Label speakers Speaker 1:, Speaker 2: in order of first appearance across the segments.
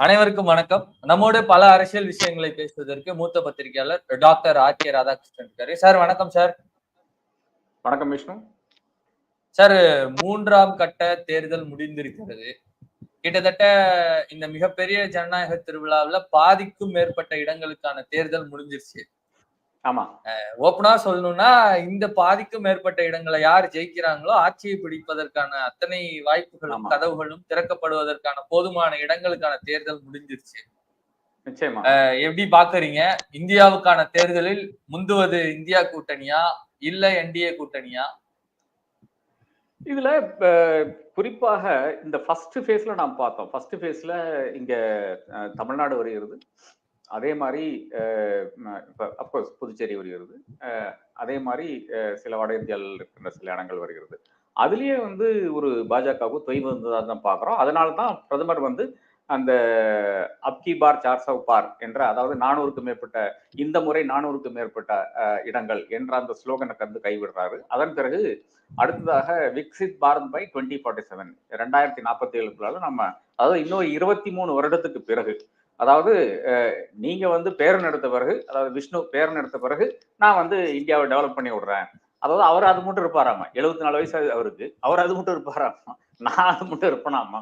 Speaker 1: அனைவருக்கும் வணக்கம். நம்மோடு பல அரசியல் விஷயங்களை பேசுவதற்கு மூத்த பத்திரிகையாளர் டாக்டர் ஆர் கே ராதாகிருஷ்ணன் இருக்காரு. சார் வணக்கம் சார்.
Speaker 2: வணக்கம் விஷ்ணு.
Speaker 1: சார் மூன்றாம் கட்ட தேர்தல் முடிந்திருக்கிறது. கிட்டத்தட்ட இந்த மிகப்பெரிய ஜனநாயக திருவிழாவில் பாதிக்கும் மேற்பட்ட இடங்களுக்கான தேர்தல் முடிஞ்சிருச்சு.
Speaker 2: ஆமா.
Speaker 1: ஓப்பனா சொல்லணும்னா இந்த பாதிக்கும் மேற்பட்ட இடங்களை யார் ஜெயிக்கிறாங்களோ ஆட்சியை பிடிப்பதற்கான அத்தனை வாய்ப்புகளும். கதவுகளும் திறக்கப்படுவதற்கான போதுமான இடங்களுக்கான தேர்தல் முடிஞ்சிருச்சு.
Speaker 2: நிச்சயமா.
Speaker 1: எப்படி பாக்குறீங்க? இந்தியாவுக்கான தேர்தலில் முந்துவது இந்தியா கூட்டணியா? இல்ல என்டிஏ கூட்டணியா?
Speaker 2: இதுல குறிப்பாக இந்த ஃபர்ஸ்ட் ஃபேஸ்ல நாம் பார்த்தோம். ஃபர்ஸ்ட் ஃபேஸ்ல இங்க தமிழ்நாடு வருகிறது. அதே மாதிரி அப்கோர்ஸ் புதுச்சேரி வருகிறது. அதே மாதிரி சில வட இந்தியாவில் இருக்கின்ற சில இடங்கள் வருகிறது. அதுலேயே வந்து ஒரு பாஜகவுக்கு தொய்வு இருந்ததாக தான் பார்க்குறோம். அதனால தான் பிரதமர் வந்து அந்த அப்கி பார் சார்சவ் பார் என்ற அதாவது நானூறுக்கும் மேற்பட்ட இந்த முறை நானூறுக்கும் மேற்பட்ட இடங்கள் என்ற அந்த ஸ்லோகனை கண்டு கைவிடுறாரு. அதன் பிறகு அடுத்ததாக Viksit Bharat by twenty forty seven ரெண்டாயிரத்தி நாற்பத்தி ஏழுக்குள்ளால நம்ம அதாவது இன்னொரு இருபத்தி மூணு வருடத்துக்கு பிறகு அதாவது நீங்க வந்து பேரன் எடுத்த பிறகு அதாவது விஷ்ணு பேரன் எடுத்த பிறகு நான் வந்து இந்தியாவை டெவலப் பண்ணி விடுறேன். அதாவது அவர் அது மட்டும் இருப்பாராமா? எழுபத்தி நாலு வயசு அவருக்கு. அவர் அது மட்டும் இருப்பாராமா? நான் அது மட்டும் இருப்பேனாமா?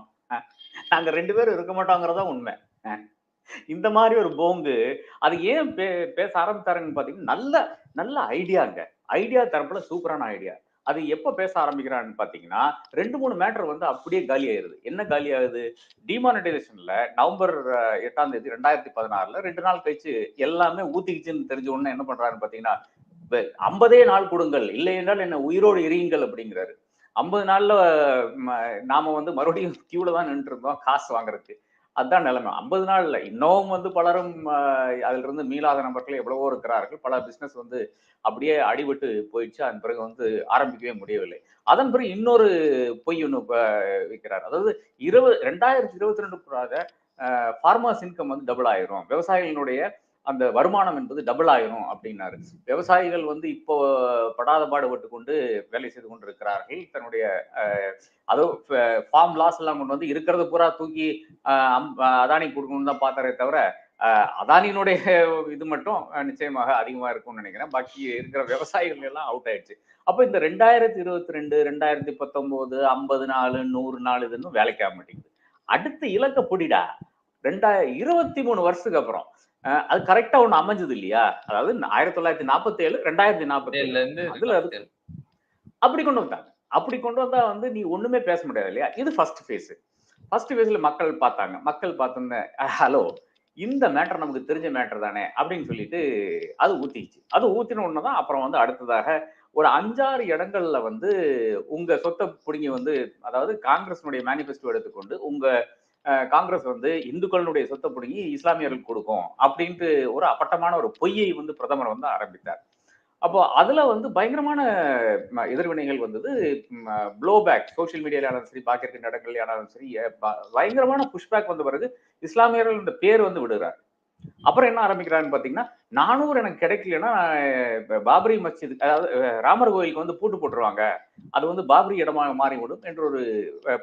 Speaker 2: நாங்க ரெண்டு பேரும் இருக்க மாட்டோங்கிறதா உண்மை. இந்த மாதிரி ஒரு போங்கு அது ஏன் பே பேச ஆரம்பித்தாருன்னு பாத்தீங்கன்னா நல்ல நல்ல ஐடியாங்க ஐடியா தரப்புல சூப்பரான ஐடியா அது எப்போ பேச ஆரம்பிக்கிறான்னு பார்த்தீங்கன்னா ரெண்டு மூணு மேட்டர் வந்து அப்படியே காலி ஆயிருது. என்ன காலி ஆகுது? டிமானிட்டைசேஷன்ல நவம்பர் எட்டாம் தேதி ரெண்டாயிரத்தி பதினாறுல ரெண்டு நாள் கழிச்சு எல்லாமே ஊத்திக்கிச்சுன்னு தெரிஞ்ச உடனே என்ன பண்றாருன்னு பார்த்தீங்கன்னா ஐம்பதே நாள் கொடுங்கள். இல்லை என்றால் என்ன உயிரோடு எரியுங்கள் அப்படிங்கிறாரு. ஐம்பது நாள்ல நாம வந்து மறுபடியும் கியூல தான் நின்று இருந்தோம் காசு வாங்குறதுக்கு. அதுதான் நிலைமை. ஐம்பது நாள்ல இன்னமும் வந்து பலரும் அஹ், அதுல இருந்து மீளாத நபர்கள் எவ்வளவோ இருக்கிறார்கள். பல பிசினஸ் வந்து அப்படியே அடிபட்டு போயிடுச்சு. அதன் பிறகு வந்து ஆரம்பிக்கவே முடியவில்லை. அதன் பிறகு இன்னொரு பொய் ஒன்று வைக்கிறார். அதாவது இருபது ரெண்டாயிரத்தி இருபத்தி ரெண்டுக்குள்ளாக ஃபார்மர்ஸ் இன்கம் வந்து டபுள் ஆயிரும். விவசாயிகளுடைய அந்த வருமானம் என்பது டபுள் ஆயிரும் அப்படின்னாரு. விவசாயிகள் வந்து இப்போ படாத பாடுபட்டு கொண்டு வேலை செய்து கொண்டு இருக்கிறார்கள் தன்னுடைய அதோ ஃபார்ம் லாஸ் எல்லாம் கொண்டு வந்து இருக்கிறத பூரா தூக்கி அஹ், அம்- அதானி கொடுக்கணும்னு தான் பார்த்தாரே தவிர அதானியினுடைய இது மட்டும் நிச்சயமாக அதிகமா இருக்கும்னு நினைக்கிறேன். பாக்கி இருக்கிற விவசாயிகள் எல்லாம் அவுட் ஆயிடுச்சு. அப்போ இந்த ரெண்டாயிரத்தி இருபத்தி ரெண்டு ரெண்டாயிரத்தி பத்தொன்பது ஐம்பது நாலு நூறு நாள் இதுன்னு இன்னும் வேலைக்கு ஆக மாட்டேங்குது. அடுத்த இலக்க பிடிடா. ரெண்டாயிரம் இருபத்தி மூணு வருஷத்துக்கு அப்புறம் அது கரெக்டா ஒண்ணு அமைஞ்சது இல்லையா? அதாவது ஆயிரத்தி தொள்ளாயிரத்தி நாற்பத்தி ஏழு ரெண்டாயிரத்தி நாற்பத்தி ஏழு
Speaker 1: இதுல இருந்து
Speaker 2: அதுல அது அப்படி கொண்டு வந்தாங்க. அப்படி கொண்டு வந்தா வந்து நீ ஒண்ணுமே பேச முடியாது இல்லையா? இது ஃபர்ஸ்ட் ஃபேஸ் ஃபர்ஸ்ட் ஃபேஸ்ல மக்கள் பார்த்தாங்க. மக்கள் பார்த்தோன்னே ஹலோ இந்த மேட்டர் நமக்கு தெரிஞ்ச மேட்டர் தானே அப்படின்னு சொல்லிட்டு அது ஊத்திச்சு அது ஊத்தின உடனே தான் அப்புறம் வந்து அடுத்ததாக ஒரு அஞ்சாறு இடங்கள்ல வந்து உங்க சொத்தை பிடுங்கி வந்து அதாவது காங்கிரஸினுடைய மேனிஃபெஸ்டோ எடுத்துக்கொண்டு உங்க காங்கிரஸ் வந்து இந்துக்களுடைய சொத்தை பிடுங்கி இஸ்லாமியர்களுக்கு கொடுக்கும் அப்படின்ட்டு ஒரு அப்பட்டமான ஒரு பொய்யை வந்து பிரதமர் வந்து ஆரம்பித்தார். அப்போ அதுல வந்து பயங்கரமான எதிர்வினைகள் வந்தது. ப்ளோபேக் சோஷியல் மீடியாலும் சரி பாக்கியிருக்கிற இடங்கள்லயானாலும் சரி பயங்கரமான புஷ்பேக் வந்த பிறகு இஸ்லாமியர்கள் இந்த பேர் வந்து விடுகிறார் அப்புறம் என்ன ஆரம்பிக்கிறாருன்னு பாத்தீங்கன்னா நானூறு எனக்கு கிடைக்கலன்னா பாபரி மஸ்ஜித் அதாவது ராமர் கோயிலுக்கு வந்து பூட்டு போட்டுருவாங்க. அது வந்து பாபரி இடமாக மாறிவிடும் என்ற ஒரு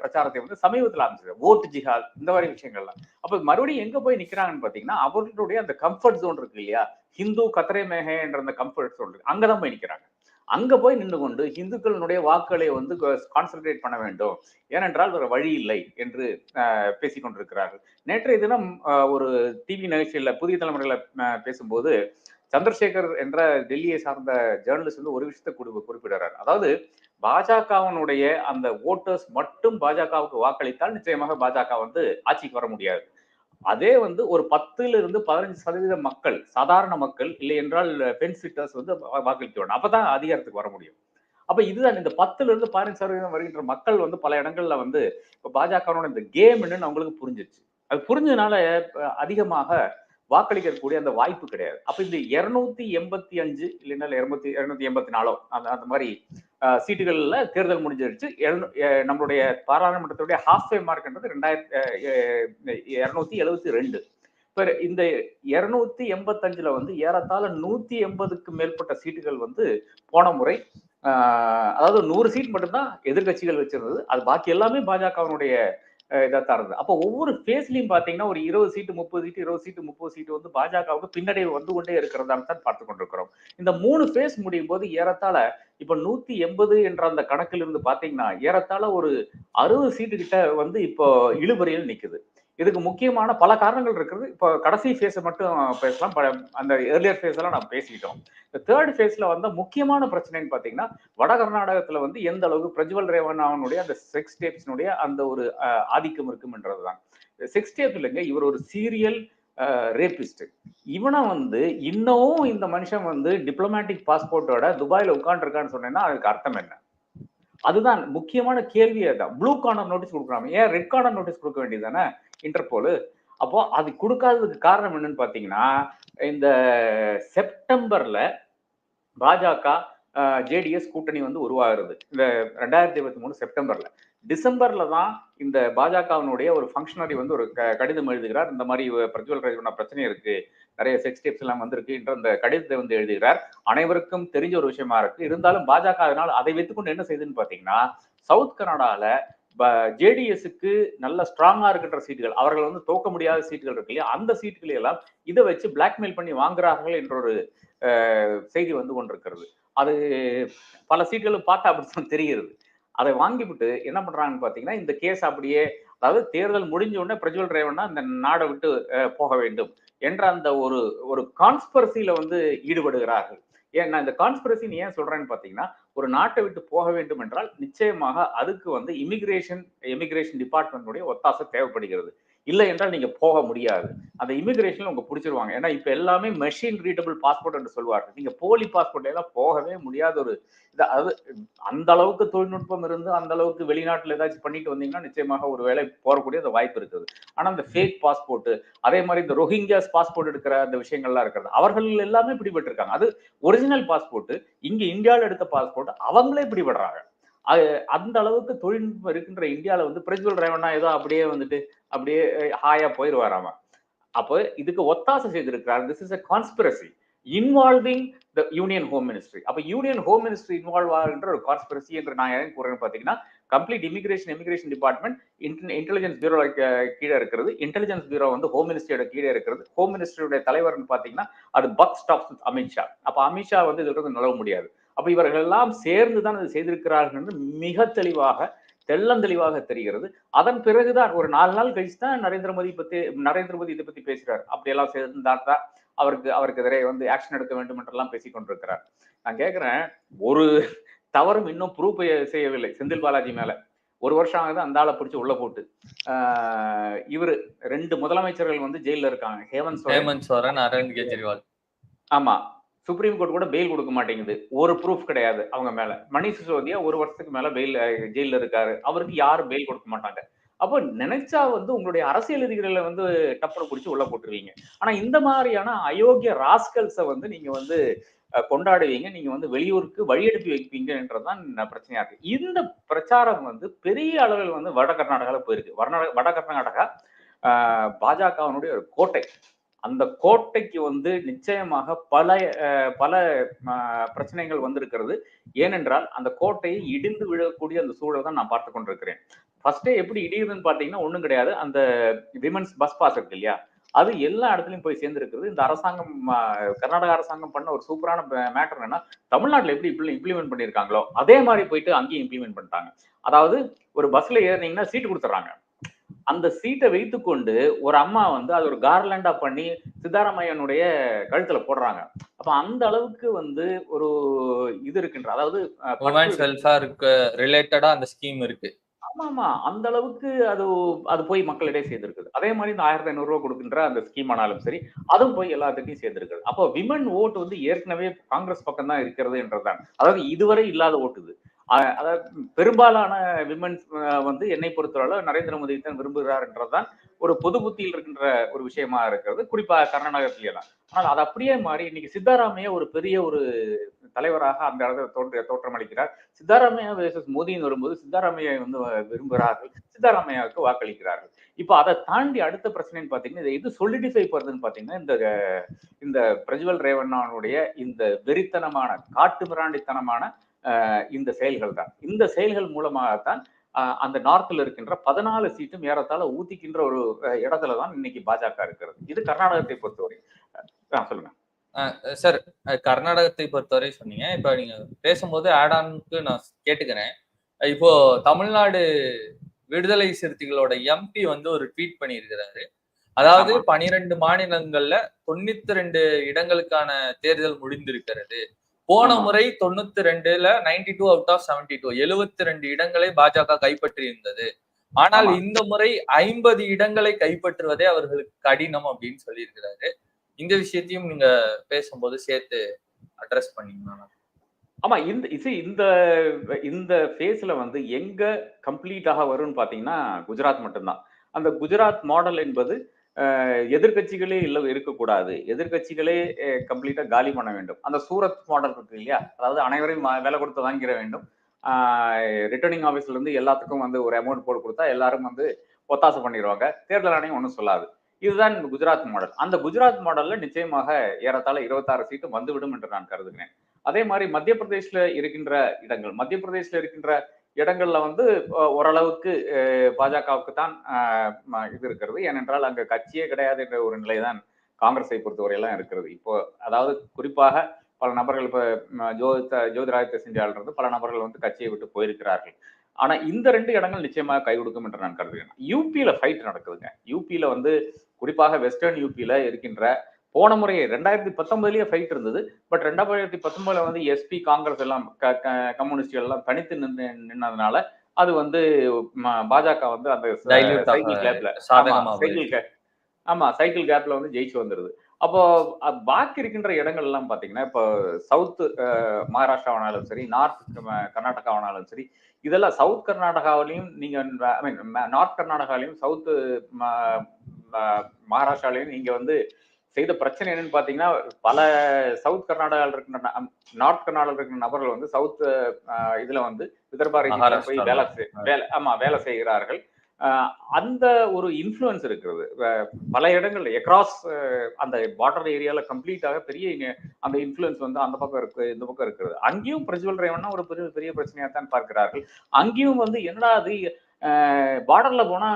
Speaker 2: பிரச்சாரத்தை வந்து சமீபத்தில் ஆரம்பிச்சிருக்காரு. ஓட்டு ஜிஹாத் இந்த மாதிரி விஷயங்கள்லாம். அப்ப மறுபடியும் எங்க போய் நிக்கிறாங்கன்னு பாத்தீங்கன்னா அவர்களுடைய அந்த கம்ஃபர்ட் ஜோன் இருக்கு இல்லையா? ஹிந்து கத்திரை மேகே என்ற அந்த கம்ஃபர்ட் ஜோன் இருக்கு. அங்கதான் போய் நிக்கிறாங்க. அங்க போய் நின்று கொண்டு இந்துக்களினுடைய வாக்குகளை வந்து கான்சென்ட்ரேட் பண்ண வேண்டும். ஏனென்றால் வேற வழி இல்லை என்று பேசிக் கொண்டிருக்கிறார்கள். நேற்றைய தினம் ஒரு டிவி நிகழ்ச்சியில புதிய தலைமுறையில பேசும்போது சந்திரசேகர் என்ற டெல்லியை சார்ந்த ஜேர்னலிஸ்ட் வந்து ஒரு விஷயத்தை குறிப்பிடுறார். அதாவது பாஜகவினுடைய அந்த ஓட்டர்ஸ் மட்டும் பாஜகவுக்கு வாக்களித்தால் நிச்சயமாக பாஜக வந்து ஆட்சிக்கு வர முடியாது. அதே வந்து ஒரு பத்துல இருந்து பதினஞ்சு சதவீத மக்கள் சாதாரண மக்கள் இல்லை என்றால் பெண் சிட்டர்ஸ் வந்து வா- வாக்களிக்க அப்பதான் அதிகாரத்துக்கு வர முடியும். அப்ப இதுதான் இந்த பத்துல இருந்து பதினஞ்சு சதவீதம் வருகின்ற மக்கள் வந்து பல இடங்கள்ல வந்து இப்ப பாஜகவோட இந்த கேம்னு அவங்களுக்கு புரிஞ்சிச்சு அது புரிஞ்சதுனால அதிகமாக வாக்களிக்கக்கூடிய அந்த வாய்ப்பு கிடையாது. அப்ப இந்த இருநூத்தி எண்பத்தி அஞ்சு இல்லைன்னா இருநூத்தி இருநூத்தி எண்பத்தி நாலோ அந்த அந்த மாதிரி சீட்டுகள்ல தேர்தல் முடிஞ்சிருச்சு. நம்மளுடைய பாராளுமன்றத்துடைய ஹாஃப்வே மார்க்ன்றது ரெண்டாயிரத்தி இருநூத்தி எழுபத்தி ரெண்டு. இப்போ இந்த இருநூத்தி எண்பத்தஞ்சுல வந்து ஏறத்தாழ நூத்தி எண்பதுக்கு மேற்பட்ட சீட்டுகள் வந்து போன முறை அதாவது நூறு சீட் மட்டும்தான் எதிர்க்கட்சிகள் வச்சிருந்தது. அது பாக்கி எல்லாமே பாஜகவினுடைய இதாக இருந்தது அப்போ ஒவ்வொரு ஃபேஸ்லையும் பார்த்தீங்கன்னா ஒரு இருபது சீட்டு முப்பது சீட்டு இருபது சீட்டு முப்பது சீட்டு வந்து பாஜகவுக்கு பின்னடைவு வந்து கொண்டே இருக்கிறதான்னு தான் பார்த்து கொண்டிருக்கிறோம். இந்த மூணு ஃபேஸ் முடியும் போது ஏறத்தாழ இப்ப நூத்தி எண்பது என்ற அந்த கணக்கில் இருந்து பாத்தீங்கன்னா ஏறத்தாழ ஒரு அறுபது சீட்டு கிட்ட வந்து இப்போ இழுபறியில் நிக்குது. இதுக்கு முக்கியமான பல காரணங்கள் இருக்குது. இப்போ கடைசி ஃபேஸை மட்டும் பேசலாம். அந்த ஏர்லியர் ஃபேஸ் எல்லாம் நம்ம பேசிக்கிட்டோம். இந்த தேர்ட் ஃபேஸ்ல வந்து முக்கியமான பிரச்சனைன்னு பார்த்தீங்கன்னா வட கர்நாடகத்துல வந்து எந்த அளவுக்கு பிரஜ்வல் ரேவண்ணாவனுடைய அந்த செக்ஸ் டேப்ஸினுடைய அந்த ஒரு அஹ், ஆதிக்கம் இருக்கும்ன்றதுதான். செக்ஸ் டேப் இல்லைங்க இவர் ஒரு சீரியல் ரேபிஸ்ட் இவனை வந்து இன்னமும் இந்த மனுஷன் வந்து டிப்ளமேட்டிக் பாஸ்போர்ட்டோட துபாயில் உட்காந்துருக்கான்னு சொன்னேன்னா அதுக்கு அர்த்தம் என்ன? அதுதான் முக்கியமான கேள்வியே தான் ப்ளூ கார்னர் நோட்டீஸ் கொடுக்குறாங்க. ஏன்? ரெட் கார்னர் நோட்டீஸ் கொடுக்க வேண்டியது தானே இன்டர்போலு. அப்போ அது கொடுக்காததுக்கு காரணம் என்னன்னு பாத்தீங்கன்னா இந்த செப்டம்பர்ல பாஜக ஜேடிஎஸ் கூட்டணி வந்து உருவாகிறது. இந்த ரெண்டாயிரத்தி இருபத்தி மூணு செப்டம்பர்ல. டிசம்பர்ல தான் இந்த பாஜகவினுடைய ஒரு ஃபங்க்ஷனரி வந்து ஒரு கடிதம் எழுதுகிறார். இந்த மாதிரி பிரஜ்வல் ரேவண்ணா பிரச்சனை இருக்கு. நிறைய செக்ஸ் டிப்ஸ் எல்லாம் வந்திருக்கு என்ற அந்த கடிதத்தை வந்து எழுதுகிறார். அனைவருக்கும் தெரிஞ்ச ஒரு விஷயமா இருக்கு. இருந்தாலும் பாஜக அதனால் அதை வைத்துக்கொண்டு என்ன செய்யுதுன்னு பாத்தீங்கன்னா சவுத் கனடால ஜேடிஎஸ்க்கு நல்ல ஸ்ட்ராங்கா இருக்கின்ற சீட்டுகள் அவர்கள் வந்து தோக்க முடியாத சீட்டுகள் இருக்கு இல்லையா? அந்த சீட்டுகளை எல்லாம் இதை வச்சு பிளாக்மெயில் பண்ணி வாங்குறார்கள் என்ற ஒரு செய்தி வந்து கொண்டிருக்கிறது. அது பல சீட்டுகளும் பார்த்தா அப்படித்தான் தெரிகிறது. அதை வாங்கிவிட்டு என்ன பண்றாங்கன்னு பாத்தீங்கன்னா இந்த கேஸ் அப்படியே அதாவது தேர்தல் முடிஞ்ச உடனே பிரஜ்வல் ரேவண்ணா இந்த நாடை விட்டு போக வேண்டும் என்ற அந்த ஒரு ஒரு கான்ஸ்பரசியில வந்து ஈடுபடுகிறார்கள். ஏன் நான் இந்த கான்ஸ்பிரசின்னு ஏன் சொல்றேன்னு பாத்தீங்கன்னா ஒரு நாட்டை விட்டு போக வேண்டும் என்றால் நிச்சயமாக அதுக்கு வந்து இமிகிரேஷன் இமிகிரேஷன் டிபார்ட்மெண்ட்டுடைய ஒத்தாசை தேவைப்படுகிறது. இல்லை என்றால் நீங்க போக முடியாது. அந்த இமிகிரேஷன்ல உங்க பிடிச்சிருவாங்க. ஏன்னா இப்ப எல்லாமே மெஷின் ரீடபிள் பாஸ்போர்ட் என்று சொல்வார்கள். நீங்க போலி பாஸ்போர்ட் எல்லாம் போகவே முடியாத ஒரு இது. அதாவது அந்த அளவுக்கு தொழில்நுட்பம் இருந்து அந்த அளவுக்கு வெளிநாட்டுல ஏதாச்சும் பண்ணிட்டு வந்தீங்கன்னா நிச்சயமாக ஒரு வேலை போகக்கூடிய அந்த வாய்ப்பு இருக்குது. ஆனா அந்த ஃபேக் பாஸ்போர்ட் அதே மாதிரி இந்த ரோஹிங்கியாஸ் பாஸ்போர்ட் எடுக்கிற அந்த விஷயங்கள்லாம் இருக்கிறது. அவர்கள் எல்லாமே பிடிபட்டிருக்காங்க. அது ஒரிஜினல் பாஸ்போர்ட் இங்க இந்தியாவில் எடுத்த பாஸ்போர்ட் அவங்களே பிடிபடுறாங்க. அந்த அளவுக்கு தொழில்நுட்பம் இருக்கின்ற இந்தியால வந்து பிரஜ்வல் ரேவண்ணா ஏதோ அப்படியே வந்துட்டு அப்படியே ஹாயா போயிருவாராம அப்போ இதுக்கு ஒத்தாசை செய்திருக்கிறார். This is a conspiracy involving the union home ministry அப்ப யூனியன் ஹோம் மினிஸ்ட்ரி இன்வால்வ் ஆகின்ற ஒரு கான்ஸ்பிரசி என்று நான் ஏன் கூறுறேன்னு பாத்தீங்கன்னா complete immigration immigration department intelligence bureau கீழே இருக்கிறது. இன்டெலிஜென்ஸ் பியூரோ வந்து ஹோம் மினிஸ்ட்ரியோட கீழே இருக்கிறது. ஹோம் மினிஸ்ட்ரியோட தலைவர்னு பாத்தீங்கன்னா அது பக் ஸ்டாப்ஸ் அமித்ஷா அப்ப அமித்ஷா வந்து இதுல இருந்து நுழவ முடியாது. அப்ப இவர்கள் எல்லாம் சேர்ந்து தான் இது செய்திருக்கிறார்கள் என்று மிக தெளிவாக தெள்ளந்தெளிவாக தெரிகிறது. அதன் பிறகுதான் ஒரு நாலு நாள் கழிச்சு தான் நரேந்திர மோடி பத்தி நரேந்திர மோடி இதை பத்தி பேசுறாரு. அப்படியெல்லாம் சேர்ந்தார் தான் அவருக்கு அவருக்கு எதிரே வந்து ஆக்ஷன் எடுக்க வேண்டும் என்றெல்லாம் பேசிக் கொண்டிருக்கிறார். நான் கேட்கிறேன் ஒரு தவறும் இன்னும் ப்ரூவ் செய்யவில்லை செந்தில் பாலாஜி மேல. ஒரு வருஷம் ஆகுது அந்த ஆளை பிடிச்சி உள்ள போட்டு. ஆஹ் இவரு ரெண்டு முதலமைச்சர்கள் வந்து ஜெயில்ல இருக்காங்க. ஹேமந்த் சோரன்
Speaker 1: அரவிந்த் கெஜ்ரிவால்.
Speaker 2: ஆமா. சுப்ரீம் கோர்ட் கூட பெயில் கொடுக்க மாட்டேங்குது. ஒரு ப்ரூஃப் கிடையாது அவங்க மேல. மணிஷ் சிசோதியா ஒரு வருஷத்துக்கு மேல பெயில் ஜெயில இருக்காரு. அவருக்கு யாரும் பெயில் கொடுக்க மாட்டாங்க. அப்போ நினைச்சா வந்து உங்களுடைய அரசியல் எதிரிகளை வந்து டப்பரை பிடிச்சி உள்ள போட்டுருவீங்க. ஆனா இந்த மாதிரியான அயோக்கிய ராஸ்கல்ஸை வந்து நீங்க வந்து கொண்டாடுவீங்க. நீங்க வந்து வெளியூருக்கு வழியெடுப்பி வைப்பீங்கன்றதுதான் பிரச்சனையா இருக்கு. இந்த பிரச்சாரம் வந்து பெரிய அளவில் வந்து வட கர்நாடகாவில் போயிருக்கு. வட வட கர்நாடகா பாஜகவினுடைய ஒரு கோட்டை. அந்த கோட்டைக்கு வந்து நிச்சயமாக பல பல பிரச்சனைகள் வந்திருக்கிறது. ஏனென்றால் அந்த கோட்டையை இடிந்து விழக்கூடிய அந்த சூழல் தான் நான் பார்த்து கொண்டிருக்கிறேன். ஃபர்ஸ்டே எப்படி இடியுதுன்னு பார்த்தீங்கன்னா ஒன்றும் கிடையாது. அந்த விமன்ஸ் பஸ் பாஸ் இருக்கு இல்லையா? அது எல்லா இடத்துலையும் போய் சேர்ந்துருக்குது இந்த அரசாங்கம் கர்நாடக அரசாங்கம் பண்ண ஒரு சூப்பரான மேட்டர் என்னன்னா தமிழ்நாட்டில் எப்படி இம்ப்ளிமெண்ட் பண்ணியிருக்காங்களோ அதே மாதிரி போயிட்டு அங்கேயும் இம்ப்ளிமெண்ட் பண்ணிட்டாங்க. அதாவது ஒரு பஸ்ல ஏறினீங்கன்னா சீட்டு கொடுத்துட்றாங்க. அந்த சீட்டை வைத்துக்கொண்டு ஒரு அம்மா வந்து அது ஒரு கார்லாண்டா பண்ணி சித்தாராமையனுடைய கழுத்துல போடுறாங்க. அப்ப அந்த அளவுக்கு வந்து ஒரு இது இருக்கின்ற அதாவது
Speaker 1: ரிலேட்டடா அந்த ஸ்கீம் இருக்கு.
Speaker 2: ஆமா ஆமா அந்த அளவுக்கு அது அது போய் மக்களிடையே சேர்ந்திருக்குது. அதே மாதிரி இந்த ஆயிரத்தி ஐநூறு ரூபாய் கொடுக்கின்ற அந்த ஸ்கீம் ஆனாலும் சரி அதுவும் போய் எல்லாத்துக்கும் சேர்ந்திருக்குது. அப்போ விமன் ஓட்டு வந்து ஏற்கனவே காங்கிரஸ் பக்கம் தான். இருக்கிறது என்றுதான் அதாவது இதுவரை இல்லாத ஓட்டு இது. அஹ் அதாவது பெரும்பாலான விமன்ஸ் வந்து என்னை பொறுத்தவரை நரேந்திர மோடி தான் விரும்புகிறார் என்றதான் ஒரு பொது புத்தியில் இருக்கின்ற ஒரு விஷயமா இருக்கிறது. குறிப்பாக கர்நாடகத்தில எல்லாம் ஆனால் அது அப்படியே மாறி இன்னைக்கு சித்தாராமையா ஒரு பெரிய ஒரு தலைவராக அந்த இடத்துல தோன்ற தோற்றமளிக்கிறார். சித்தாராமையா வேசஸ் மோடின்னு வரும்போது சித்தாராமையா வந்து விரும்புகிறார்கள். சித்தாராமையாவுக்கு வாக்களிக்கிறார்கள். இப்போ அதை தாண்டி அடுத்த பிரச்சனைன்னு பார்த்தீங்கன்னா இதை எது சொல்லிடிஃபை பண்ணுறதுன்னு பார்த்தீங்கன்னா இந்த இந்த பிரஜ்வல் ரேவண்ணாவுடைய இந்த வெறித்தனமான காட்டு மிராண்டித்தனமான இந்த செயல்கள் தான் இந்த செயல்கள் மூலமாகத்தான் அந்த நார்த்ல இருக்கின்ற பதினாலு சீட்டும் ஏறத்தாழ ஊத்திக்கின்ற ஒரு இடத்துல தான் இன்னைக்கு பாஜக இருக்கிறது. இது கர்நாடகத்தை பொறுத்தவரை. சொல்லுங்க.
Speaker 1: சார் கர்நாடகத்தை பொறுத்தவரை சொன்னீங்க. இப்ப நீங்க பேசும்போது ஆடானுக்கு நான் கேட்டுக்கிறேன். இப்போ தமிழ்நாடு விடுதலை சிறுத்தைகளோட எம்பி வந்து ஒரு ட்வீட் பண்ணியிருக்கிறாரு. அதாவது. பனிரெண்டு மாநிலங்கள்ல தொண்ணூத்தி ரெண்டு இடங்களுக்கான தேர்தல் முடிந்திருக்கிறது. போன. முறை தொண்ணூத்தி ரெண்டுல ninety two out of seventy two எழுபத்தி ரெண்டு இடங்களை பாஜக கைப்பற்றி இருந்தது ஆனால். இந்த முறை ஐம்பது இடங்களை கைப்பற்றுவதே அவர்களுக்கு கடினம் அப்படின்னு சொல்லியிருக்கிறாரு இந்த விஷயத்தையும் நீங்க பேசும்போது சேர்த்து அட்ரஸ் பண்ணீங்கன்னா
Speaker 2: ஆமா இந்த இது இந்த இந்த ஃபேஸ்ல வந்து எங்க கம்ப்ளீட்டாக வரும்னு பாத்தீங்கன்னா குஜராத் மட்டும்தான் அந்த குஜராத் மாடல் என்பது எதிர்கட்சிகளே எதிர்க்கட்சிகளே இல்ல இருக்கக்கூடாது. எதிர்க்கட்சிகளே கம்ப்ளீட்டா காலி பண்ண வேண்டும். அந்த சூரத் மாடல் இருக்கு இல்லையா? அதாவது அனைவரையும் வேலை கொடுத்து வாங்கிட வேண்டும். ரிட்டர்னிங் ஆஃபீஸ்ல இருந்து எல்லாத்துக்கும் வந்து ஒரு அமௌண்ட் போட்டு கொடுத்தா எல்லாரும் வந்து ஒத்தாசை பண்ணிடுவாங்க தேர்தல் ஆணையம் ஒன்றும் சொல்லாது. இதுதான் குஜராத் மாடல். அந்த குஜராத் மாடல்ல நிச்சயமாக ஏறத்தாழ இருபத்தாறு சீட்டு வந்துவிடும் என்று நான் கருதுகிறேன். அதே மாதிரி மத்திய பிரதேசில் இருக்கின்ற இடங்கள் மத்திய பிரதேசில் இருக்கின்ற இடங்கள்ல வந்து ஓரளவுக்கு பாஜகவுக்கு தான் இது இருக்கிறது. ஏனென்றால் அங்க கட்சியே கிடையாது என்ற ஒரு நிலைதான் காங்கிரஸை பொறுத்தவரையெல்லாம் இருக்கிறது. இப்போ அதாவது குறிப்பாக பல நபர்கள் இப்போ ஜோதித்த ஜோதிராதித்ய சிந்தியால பல நபர்கள் வந்து கட்சியை விட்டு போயிருக்கிறார்கள். ஆனா இந்த ரெண்டு இடங்கள் நிச்சயமாக கை கொடுக்கும் என்று நான் கருதுகிறேன். யூபியில ஃபைட் நடக்குதுங்க. யூபியில வந்து குறிப்பாக வெஸ்டர்ன் யூபியில இருக்கின்ற போன முறை ரெண்டாயிரத்தி பத்தொன்பதுலயே ஃபைட் இருந்தது. பட் ரெண்டாயிரத்தி பத்தொன்பதுல வந்து எஸ்பி காங்கிரஸ் எல்லாம் கம்யூனிஸ்ட்கள் எல்லாம் தனித்து நின்று நின்னதுனால அது வந்து பாஜக வந்து அந்த சைக்கிள் கேப்ல சைக்கிள் கே ஆமா சைக்கிள் கேப்ல வந்து ஜெயிச்சு வந்துருது. அப்போ பாக்கி இருக்கின்ற இடங்கள் எல்லாம் பாத்தீங்கன்னா இப்போ சவுத் மகாராஷ்டிராவானாலும் சரி நார்த் கர்நாடகாவானாலும் சரி இதெல்லாம் சவுத் கர்நாடகாவிலையும் நீங்க ஐ மீன் நார்த் கர்நாடகாவிலையும் சவுத் மகாராஷ்டிராலையும் நீங்க வந்து செய்த பிரச்சனை என்னன்னு பாத்தீங்கன்னா பல சவுத் கர்நாடகாவில் இருக்கிற நார்த் கர்நாடகாவில் இருக்கிற நபர்கள் வந்து சவுத் இதுல வந்து விதர்பா ல போய். வேலை வேலை ஆமா வேலை செய்கிறார்கள். ஆஹ் அந்த ஒரு இன்ஃப்ளூயன்ஸ் இருக்கிறது. பல இடங்கள்ல எக்ராஸ் அந்த பார்டர் ஏரியால கம்ப்ளீட்டாக பெரிய இங்க- அந்த இன்ஃப்ளூயன்ஸ் வந்து அந்த பக்கம் இருக்கு இந்த பக்கம் இருக்கிறது. அங்கேயும் பிரஜ்வல் ரேவண்ணா ஒரு பெரிய பெரிய பிரச்சனையா தான் பார்க்கிறார்கள். அங்கேயும் வந்து என்னடா அது பார்டர்ல போனா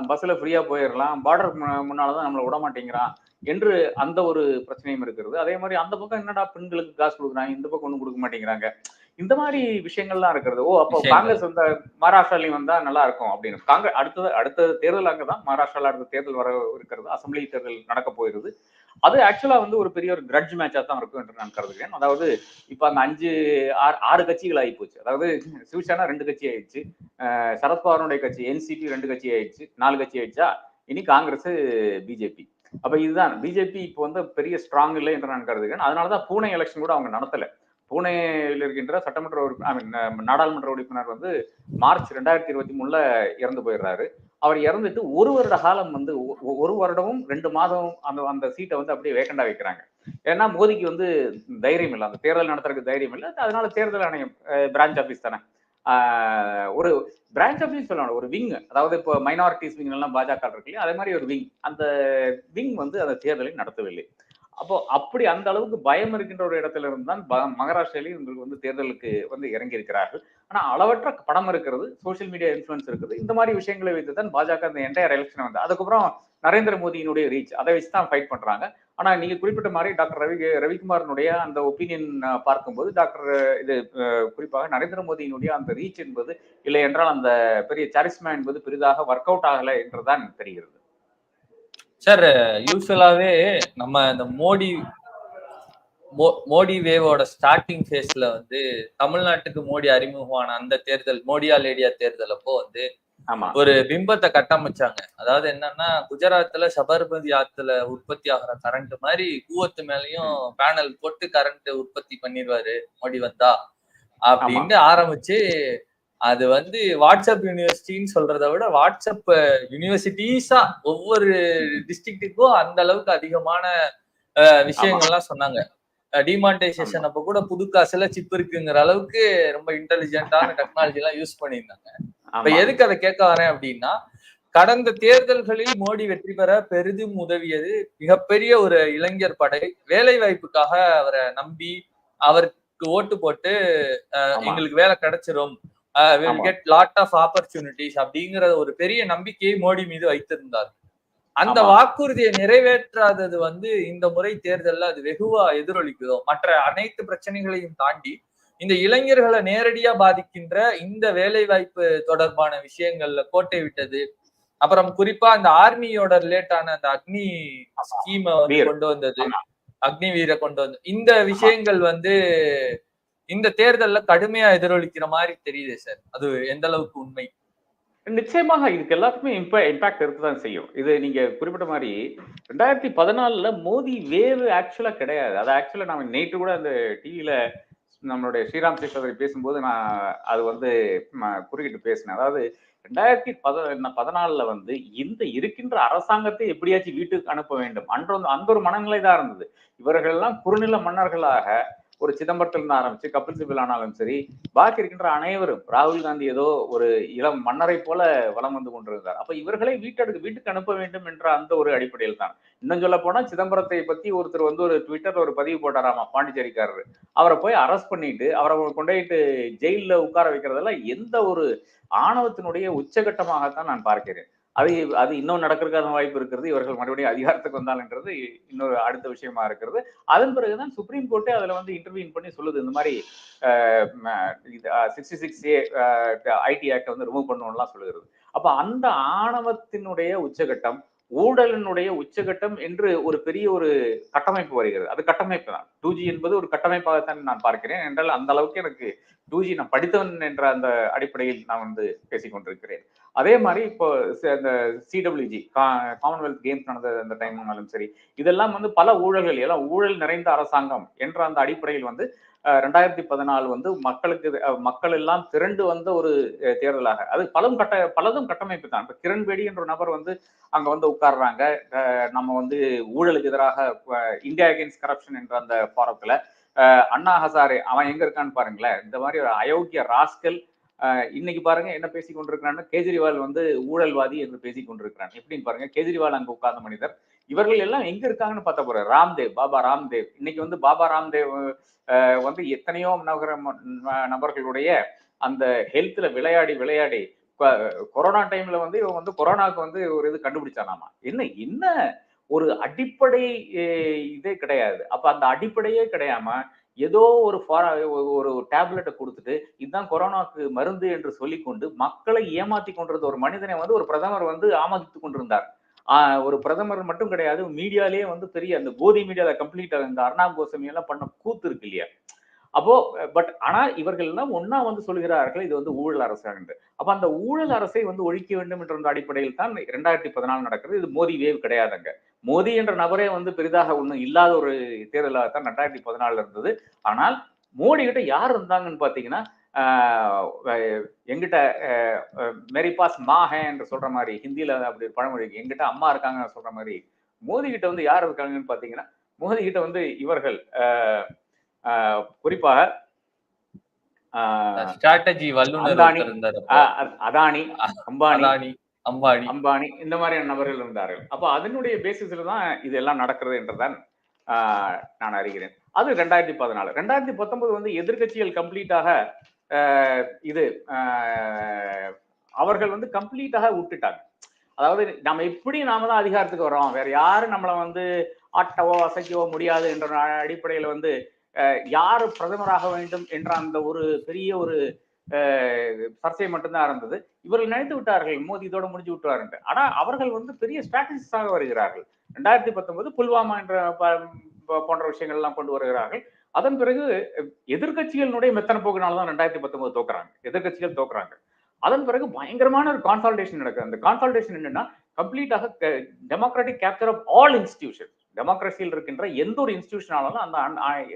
Speaker 2: பஸ்ல ஃப்ரீயா போயிடலாம் பார்டர் முன்னாலதான் நம்மளை விட மாட்டேங்கிறான் என்று அந்த ஒரு பிரச்சனையும் இருக்கிறது. அதே மாதிரி அந்த பக்கம் என்னடா பெண்களுக்கு காசு கொடுக்குறாங்க? இந்த பக்கம் ஒண்ணும் கொடுக்க மாட்டேங்கிறாங்க. இந்த மாதிரி விஷயங்கள்லாம் இருக்கிறது. ஓ அப்போ. காங்கிரஸ் வந்தா மகாராஷ்டிராலையும் வந்தா நல்லா இருக்கும் அப்படின்னு. காங்கிரஸ் அடுத்தது அடுத்த தேர்தல் அங்கதான் மகாராஷ்டிரால அடுத்த தேர்தல் வர இருக்கிறது. அசம்பிளி தேர்தல் நடக்க போயிருது அது ஆக்சுவலா வந்து ஒரு பெரிய ஒரு கிரட்ஜ் மேட்சா தான் இருக்கும் என்று நான் கருதுகிறேன். அதாவது இப்ப அந்த அஞ்சு ஆறு ஆறு கட்சிகள் ஆகி போச்சு. அதாவது சிவசேனா ரெண்டு கட்சி ஆயிடுச்சு. சரத்பவாருடைய கட்சி என்சிபி ரெண்டு கட்சி ஆயிடுச்சு. நாலு கட்சி ஆயிடுச்சா? இனி காங்கிரஸ் பிஜேபி அப்ப இதுதான். பிஜேபி இப்போ வந்து பெரிய ஸ்ட்ராங் இல்லை என்று நான் கருதுகிறேன். அதனாலதான் பூனே எலெக்ஷன் கூட அவங்க நடத்தல. பூனேயில் இருக்கின்ற சட்டமன்ற உறுப்பினர் ஐ மீன் நாடாளுமன்ற உறுப்பினர் வந்து மார்ச் ரெண்டாயிரத்தி இருபத்தி மூணுல இறந்து போயிடுறாரு. அவர் இறந்துட்டு ஒரு வருட காலம் வந்து ஒரு வருடமும் ரெண்டு மாதமும் அந்த அந்த சீட்டை வந்து அப்படியே வேக்கண்டா வைக்கிறாங்க. ஏன்னா மோதிக்கு வந்து தைரியம் இல்லை. அந்த தேர்தல் நடத்துறதுக்கு தைரியம் இல்லை. அதனால தேர்தல் ஆணையம் பிரான்ச் ஆஃபீஸ் தானே. ஒரு பிரான்ச் ஆஃபீஸ் சொல்லணும் ஒரு விங் அதாவது இப்போ மைனாரிட்டிஸ் விங் எல்லாம் பாஜக இருக்கு இல்லையா? அதே மாதிரி ஒரு விங் அந்த விங் வந்து அந்த தேர்தலை நடத்தவில்லை. அப்போ அப்படி அந்த அளவுக்கு பயம் இருக்கின்ற ஒரு இடத்துல இருந்து தான் ப- மகாராஷ்டிராலையும் இவங்களுக்கு வந்து தேர்தலுக்கு வந்து இறங்கி இருக்கிறார்கள் ஆனா அளவற்ற படம் இருக்கிறது சோஷியல் மீடியா இன்ஃபுளுன்ஸ் இருக்குது. இந்த மாதிரி விஷயங்களை வைத்து தான் பாஜக அந்த என்டையர் எலெக்ஷன் வந்து அதுக்கப்புறம் நரேந்திர மோடியினுடைய ரீச் அதை வச்சு தான் ஃபைட் பண்றாங்க. ஆனா நீங்க குறிப்பிட்ட மாதிரி டாக்டர் ரவி ரவிக்குமாரனுடைய அந்த ஒப்பீனியன் பார்க்கும்போது டாக்டர் இது குறிப்பாக நரேந்திர மோடியினுடைய அந்த ரீச் என்பது இல்லை என்றால் அந்த பெரிய சாரிஸ்மா என்பது பெரிதாக ஒர்க் அவுட் ஆகலை என்றுதான் தெரிகிறது.
Speaker 1: சார் யூஸ்வலாவே நம்ம இந்த மோடி மோடி வேவோட ஸ்டார்டிங் ஃபேஸ்ல வந்து தமிழ்நாட்டுக்கு மோடி அறிமுகமான அந்த தேர்தல் மோடியா லேடியா தேர்தல் அப்போ வந்து ஒரு பிம்பத்தை கட்டமைச்சாங்க. அதாவது என்னன்னா குஜராத்ல சபர்மதி ஆத்துல உற்பத்தி ஆகிற கரண்ட் மாதிரி கூவத்து மேலயும் பேனல் போட்டு கரண்ட் உற்பத்தி பண்ணிடுவாரு மோடி வந்தா அப்படின்ட்டு ஆரம்பிச்சு அது வந்து வாட்ஸ்அப் யூனிவர்சிட்டின்னு சொல்றதை விட வாட்ஸ்அப் யூனிவர்சிட்டிஸா ஒவ்வொரு டிஸ்ட்ரிக்ட்டுக்கும் அந்த அளவுக்கு அதிகமான விஷயங்கள்லாம் சொன்னாங்க டிமானிட்டைசேஷன் அப்ப கூட புது காசுல சிப் இருக்குங்கிற அளவுக்கு ரொம்ப இன்டெலிஜென்ட்டான டெக்னாலஜி எல்லாம் யூஸ் பண்ணியிருந்தாங்க இப்ப. எதுக்கு அதை கேட்க வரேன் அப்படின்னா கடந்த தேர்தல்களில் மோடி வெற்றி பெற பெரிதும் உதவியது மிகப்பெரிய ஒரு இளைஞர் படை வேலை வாய்ப்புக்காக அவரை நம்பி அவருக்கு ஓட்டு போட்டு. எங்களுக்கு வேலை கிடைச்சிரும் will. Get lot of opportunities அப்படிங்கிற ஒரு பெரிய நம்பிக்கையை மோடி மீது வைத்திருந்தார் அந்த. வாக்குறுதியை நிறைவேற்றாதது வந்து இந்த முறை தேர்தல்ல அது வெகுவா எதிரொலிக்குதோ மற்ற அனைத்து பிரச்சனைகளையும் தாண்டி இந்த இளைஞர்களை நேரடியா பாதிக்கின்ற இந்த வேலை வாய்ப்பு தொடர்பான விஷயங்கள்ல கோட்டை விட்டது அப்புறம் குறிப்பா இந்த ஆர்மியோட ரிலேட்டான அந்த அக்னி ஸ்கீம வந்து. கொண்டு வந்தது. அக்னி வீர கொண்டு வந்து இந்த விஷயங்கள் வந்து இந்த தேர்தல்ல கடுமையா எதிரொலிக்கிற மாதிரி தெரியுது சார். அது எந்த அளவுக்கு உண்மை?
Speaker 2: நிச்சயமாக இதுக்கு எல்லாத்துக்குமே இம்பாக்ட் இருக்குதான் செய்யும். இது நீங்க குறிப்பிட்ட மாதிரி ரெண்டாயிரத்தி பதினாலுல மோதி வேவு ஆக்சுவலா கிடையாது. அது ஆக்சுவலா நம்ம நேற்று கூட அந்த டிவியில நம்மளுடைய ஸ்ரீராம் சேஷவரி பேசும்போது நான் அது வந்து குறுக்கிட்டு பேசினேன். அதாவது ரெண்டாயிரத்தி பத பதினாலுல வந்து இந்த இருக்கின்ற அரசாங்கத்தை எப்படியாச்சும் வீட்டுக்கு அனுப்ப வேண்டும். அன்று அந்த ஒரு மனநிலை தான் இருந்தது. இவர்கள் எல்லாம் குறுநில மன்னர்களாக ஒரு சிதம்பரத்திலிருந்து ஆரம்பிச்சு கபில் சிபில் ஆனாலும் சரி பாக்கி இருக்கின்ற அனைவரும் ராகுல் காந்தி ஏதோ ஒரு இளம் மன்னரை போல வலம் வந்து கொண்டிருந்தார். அப்ப இவர்களை வீட்டடுக்கு வீட்டுக்கு அனுப்ப வேண்டும் என்ற அந்த ஒரு அடிப்படையில் தான். இன்னும் சொல்ல போனா சிதம்பரத்தை பத்தி ஒருத்தர் வந்து ஒரு ட்விட்டர்ல ஒரு பதிவு போட்டாராமா பாண்டிச்சேரிக்காரர். அவரை போய் அரெஸ்ட் பண்ணிட்டு அவரை கொண்டுட்டு ஜெயில உட்கார வைக்கிறதெல்லாம் எந்த ஒரு ஆணவத்தினுடைய உச்சகட்டமாகத்தான் நான் பார்க்கிறேன். அது அது இன்னும் நடக்கிறதுக்கான வாய்ப்பு இருக்கிறது. இவர்கள் மறுபடியும் அதிகாரத்துக்கு வந்தால்ன்றது இன்னொரு அடுத்த விஷயமா இருக்கிறது. அதன் பிறகுதான் சுப்ரீம் கோர்ட்டே அதுல வந்து இன்டர்வியூன் பண்ணி சொல்லுது. இந்த மாதிரி சிக்ஸ்டி சிக்ஸ் ஏ ஐடி ஆக்டை வந்து ரிமூவ் பண்ணணும்லாம் சொல்லுகிறது. அப்ப அந்த ஆணவத்தினுடைய உச்சகட்டம் ஊழலினுடைய உச்சகட்டம் என்று ஒரு பெரிய ஒரு கட்டமைப்பு வருகிறது. அது கட்டமைப்பு தான். டூ ஜி என்பது ஒரு கட்டமைப்பாகத்தான் நான் பார்க்கிறேன். என்றால் அந்த அளவுக்கு எனக்கு டூ ஜி நான் படித்தவன் என்ற அந்த அடிப்படையில் நான் வந்து பேசிக் கொண்டிருக்கிறேன். அதே மாதிரி இப்போ அந்த சிடபிள்யூஜி காமன்வெல்த் கேம்ஸ் நடந்த அந்த டைம்னாலும் சரி இதெல்லாம் வந்து பல ஊழல்கள் எல்லாம் ஊழல் நிறைந்த அரசாங்கம் என்ற அந்த அடிப்படையில் வந்து ரெண்டாயிரத்தி பதினாலு வந்து மக்களுக்கு மக்கள் எல்லாம் திரண்டு வந்த ஒரு தேர்தலாக. அது பலதும் கட்ட பலதும் கட்டமைப்பு தான். இப்ப கிரண்பேடி என்ற நபர் வந்து அங்க வந்து உட்கார்றாங்க. நம்ம வந்து ஊழலுக்கு எதிராக இந்தியா அகேன்ஸ்ட் கரப்ஷன் என்ற அந்த ஃபாரத்தில் அண்ணா ஹசாரே அவன் எங்க இருக்கான்னு பாருங்களேன். இந்த மாதிரி ஒரு அயோக்கிய ராஸ்கல் இன்னைக்கு பாருங்க என்ன பேசி கொண்டிருக்கிறான்னு கேஜ்ரிவால் வந்து ஊழல்வாதி என்று பேசி கொண்டிருக்கிறான். எப்படின்னு பாருங்க கேஜ்ரிவால் அங்க உட்கார்ந்த மனிதர் இவர்கள் எல்லாம் எங்க இருக்காங்கன்னு பார்த்தா போற ராம்தேவ் பாபா ராம்தேவ். இன்னைக்கு வந்து பாபா ராம்தேவ் வந்து எத்தனையோ நகர நபர்களுடைய அந்த ஹெல்த்ல விளையாடி விளையாடி கொரோனா டைம்ல வந்து இவன் வந்து கொரோனாக்கு வந்து ஒரு இது கண்டுபிடிச்சானாமா? என்ன என்ன? ஒரு அடிப்படை இதே கிடையாது. அப்ப அந்த அடிப்படையே கிடையாம ஏதோ ஒரு ஒரு டேப்லெட்டை கொடுத்துட்டு இதுதான் கொரோனாக்கு மருந்து என்று சொல்லிக்கொண்டு மக்களை ஏமாத்தி கொண்டிருந்த ஒரு மனிதனை வந்து ஒரு பிரதமர் வந்து ஆமதித்து கொண்டிருந்தார். ஒரு பிரதமர் மட்டும் கிடையாது மீடியாலேயே வந்து பெரிய அந்த கோதி மீடியால கம்ப்ளீட் இந்த அர்ணாப் கோசமி எல்லாம் பண்ண கூத்து இருக்கு இல்லையா? அப்போ பட் ஆனா இவர்கள் எல்லாம் ஒன்னா வந்து சொல்கிறார்கள் இது வந்து ஊழல் அரசாங்கம் அப்ப அந்த ஊழல் அரசை வந்து ஒழிக்க வேண்டும் என்ற அந்த அடிப்படையில் தான் ரெண்டாயிரத்தி பதினாலு நடக்கிறது. இது மோதி வேவ் கிடையாதுங்க மோடி என்ற நபரே வந்து பெரிதாக ஒன்றும் இல்லாத ஒரு தேர்தலாக தான் ரெண்டாயிரத்தி பதினாலுல இருந்தது. ஆனால் மோடி கிட்ட யார் இருந்தாங்கன்னு பாத்தீங்கன்னா எங்கிட்ட மேரி பாஸ் மா ஹே என்று சொல்ற மாதிரி ஹிந்தியில அப்படி பழமொழி. எங்கிட்ட அம்மா இருக்காங்க சொல்ற மாதிரி மோடி கிட்ட வந்து யார் இருக்காங்கன்னு பாத்தீங்கன்னா மோடி கிட்ட வந்து இவர்கள் குறிப்பாக
Speaker 1: ஸ்ட்ராட்டஜி வல்லுநர்
Speaker 2: அதானி அம்பானி
Speaker 1: அம்பானி.
Speaker 2: அம்பானி இந்த மாதிரியான நபர்கள் இருந்தார்கள். அப்போ அதனுடைய பேசிஸ்ல தான் இது எல்லாம் நடக்கிறது என்றுதான் ஆஹ், நான் அறிகிறேன். அது ரெண்டாயிரத்தி பதினாலு. ரெண்டாயிரத்தி பத்தொன்பது வந்து எதிர்க்கட்சிகள் கம்ப்ளீட்டாக இது அவர்கள் வந்து கம்ப்ளீட்டாக விட்டுட்டாங்க. அதாவது நம்ம எப்படி நாம தான் அதிகாரத்துக்கு வரோம் வேற யாரும் நம்மளை வந்து ஆட்டவோ அசைக்கவோ முடியாது என்ற அடிப்படையில் வந்து யார் பிரதமராக வேண்டும் என்ற அந்த ஒரு பெரிய ஒரு சர்ச்சை மட்டும்தான் இருந்தது. இவர்கள் நினைத்து விட்டார்கள் மோதி இதோட முடிஞ்சு விட்டுவார் என்று ஆனால் அவர்கள் வந்து பெரிய ஸ்ட்ராட்டஜிஸ்டாக வருகிறார்கள். ரெண்டாயிரத்தி பத்தொன்பது புல்வாமா என்ற ப- போன்ற விஷயங்கள்லாம் கொண்டு வருகிறார்கள். அதன் பிறகு எதிர்கட்சிகளினுடைய மெத்தன போக்குனால தான் ரெண்டாயிரத்தி பத்தொன்பது தோக்குறாங்க. எதிர்கட்சிகள் தோக்குறாங்க. அதன் பிறகு பயங்கரமான ஒரு கான்சால்டேஷன் நடக்குது. அந்த கான்சால்டேஷன் என்னன்னா கம்ப்ளீட்டாக democratic capture of all institution டெமோக்ரஸியில் இருக்கின்ற எந்த ஒரு இன்ஸ்டிடியூஷனாலும் அந்த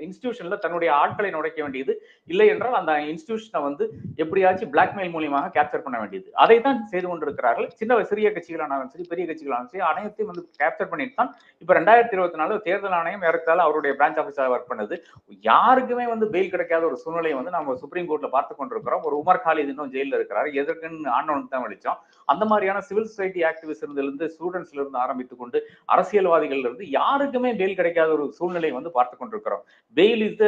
Speaker 2: இன்ஸ்டியூஷன்ல தன்னுடைய ஆட்களை நுழைக்க வேண்டியது இல்லை என்றால் அந்த இன்ஸ்டியூஷனை வந்து எப்படியாச்சும் பிளாக்மெயில் மூலியமாக கேப்சர் பண்ண வேண்டியது. அதை தான் செய்து கொண்டிருக்கிறார்கள். சின்ன சிறிய கட்சிகளானாலும் சரி பெரிய கட்சிகளானாலும் சரி அனைத்தையும் வந்து கேப்சர் பண்ணிட்டு தான் இப்ப ரெண்டாயிரத்தி இருபத்தி நாலு தேர்தல் ஆணையம் ஏறத்தால அவருடைய பிரான்ச் ஆஃபீஸாக ஒர்க் பண்ணுது. யாருக்குமே வந்து பெயில் கிடைக்காத ஒரு சூழ்நிலையை வந்து நம்ம சுப்ரீம் கோர்ட்ல பார்த்து கொண்டிருக்கிறோம். ஒரு உமர் காலித் இன்னும் ஜெயிலில் இருக்கிறார். எதற்குன்னு ஆண்டவனுக்கு தான் வெளிச்சோம். அந்த மாதிரியான சிவில் சொசைட்டி ஆக்டிவிஸ்ட்ல இருந்து ஸ்டூடெண்ட்ஸ்ல இருந்து ஆரம்பித்துக் கொண்டு அரசியல்வாதிகள் இருந்து யார் யாருக்குமே பெயில் கிடைக்காத ஒரு சூழ்நிலை வந்து பார்த்து கொண்டிருக்கிறோம். Bail is the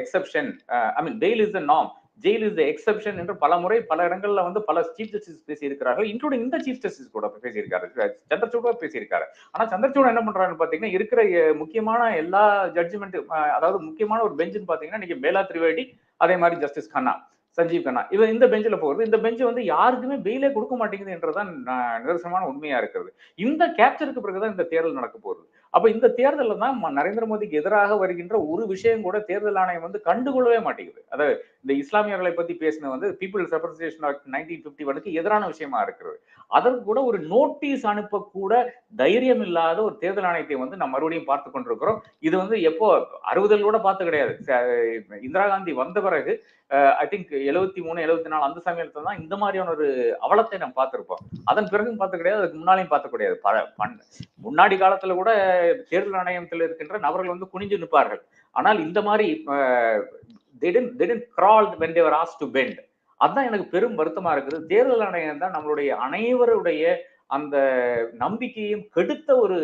Speaker 2: exception I mean bail is the நாம் ஜெயில் இஸ் த எக்ஸப்ஷன் என்று பல முறை பல இடங்கள்ல வந்து பல சீஃப் ஜஸ்டிஸ் பேசியிருக்கிறார்கள். இன்க்ளூடிங் இந்த சீஃப் ஜஸ்டிஸ் கூட பேசியிருக்காரு. சந்திரசூட பேசியிருக்காரு. ஆனா சந்திரசூட் என்ன பண்றாருன்னு பாத்தீங்கன்னா இருக்கிற முக்கியமான எல்லா ஜட்ஜ்மெண்ட் அதாவது முக்கியமான ஒரு பெஞ்சுன்னு பாத்தீங்கன்னா இன்னைக்கு பேலா திரிவேடி அதே மாதிரி ஜஸ்டிஸ் கண்ணா. சஞ்சீவ் கண்ணா. இவர் இந்த பெஞ்சில் போகிறது. இந்த பெஞ்சு வந்து யாருக்குமே பெயிலே கொடுக்க மாட்டேங்குது என்றதான் நிதர்சனமான உண்மையா இருக்கிறது. இந்த கேப்சருக்கு பிறகுதான் இந்த தேர்தல் நடக்க போகுது. அப்ப இந்த தேர்தலில் தான் நரேந்திர மோடிக்கு எதிராக வருகின்ற ஒரு விஷயம் கூட தேர்தல் ஆணையம் வந்து கண்டுகொள்ளவே மாட்டேங்குது. அதாவது இந்த இஸ்லாமியர்களை பத்தி பேசின வந்து people's representation act nineteen fifty ஒனுக்கு எதிரான விஷயமா இருக்கிறது. அதற்கு கூட ஒரு நோட்டீஸ் அனுப்ப கூட தைரியம் இல்லாத ஒரு தேர்தல் ஆணையத்தை வந்து நம்ம மறுபடியும் பார்த்து கொண்டிருக்கிறோம். இது வந்து எப்போ அறுபதில் கூட பார்த்து கிடையாது. இந்திரா காந்தி வந்த பிறகு ஐ திங்க் எழுபத்தி மூணு எழுபத்தி நாலு அந்த சமயத்துல தான் இந்த மாதிரியான ஒரு அவலத்தை நம்ம பார்த்துருப்போம். அதன் பிறகும் பார்த்து கிடையாது அதுக்கு முன்னாலையும் பார்த்து கிடையாது. பல முன்னாடி காலத்துல கூட தேர்தல் ஆணையத்தில் இருக்கின்ற நபர்கள் வந்து குனிஞ்சு நிற்பார்கள். ஆனால் இந்த மாதிரி கிரால் வென் தேவர் ஆஸ் டு பெண்ட் அதுதான் எனக்கு பெரும் வருத்தமா இருக்குது. தேர்தல் ஆணையம் தான் நம்மளுடைய அனைவருடைய அந்த நம்பிக்கையும் கெடுத்த ஒரு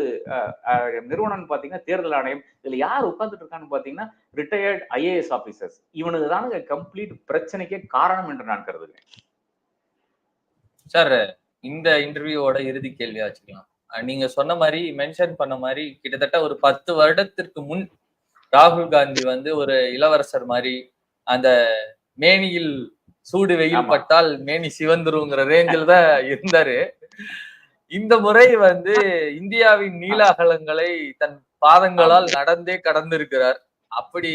Speaker 2: நிறுவனம் பாத்தீங்கன்னா தேர்தல் ஆணையம். இதுல யார் உட்கார்ந்துட்டு இருக்கான்னு பாத்தீங்கன்னா ரிட்டையர்ட் ஐஏஎஸ் ஆபீசர்ஸ் இவனுக்கு தானுங்க கம்ப்ளீட் பிரச்சனைக்கே காரணம் என்று நான் கருதுகிறேன்.
Speaker 1: சார் இந்த இன்டர்வியூவோட இறுதி கேள்வியா வச்சுக்கலாம். நீங்க சொன்ன மாதிரி மென்ஷன் பண்ண மாதிரி கிட்டத்தட்ட ஒரு பத்து வருடத்திற்கு முன் ராகுல் காந்தி வந்து ஒரு இளவரசர் மாதிரி அந்த மேனியில் சூடு வெயில். பட்டால் மேனி சிவந்துருங்கிற ரேஞ்சில் தான் இருந்தாரு. இந்த முறை வந்து இந்தியாவின் நீல அகலங்களை தன் பாதங்களால் நடந்தே கடந்திருக்கிறார். அப்படி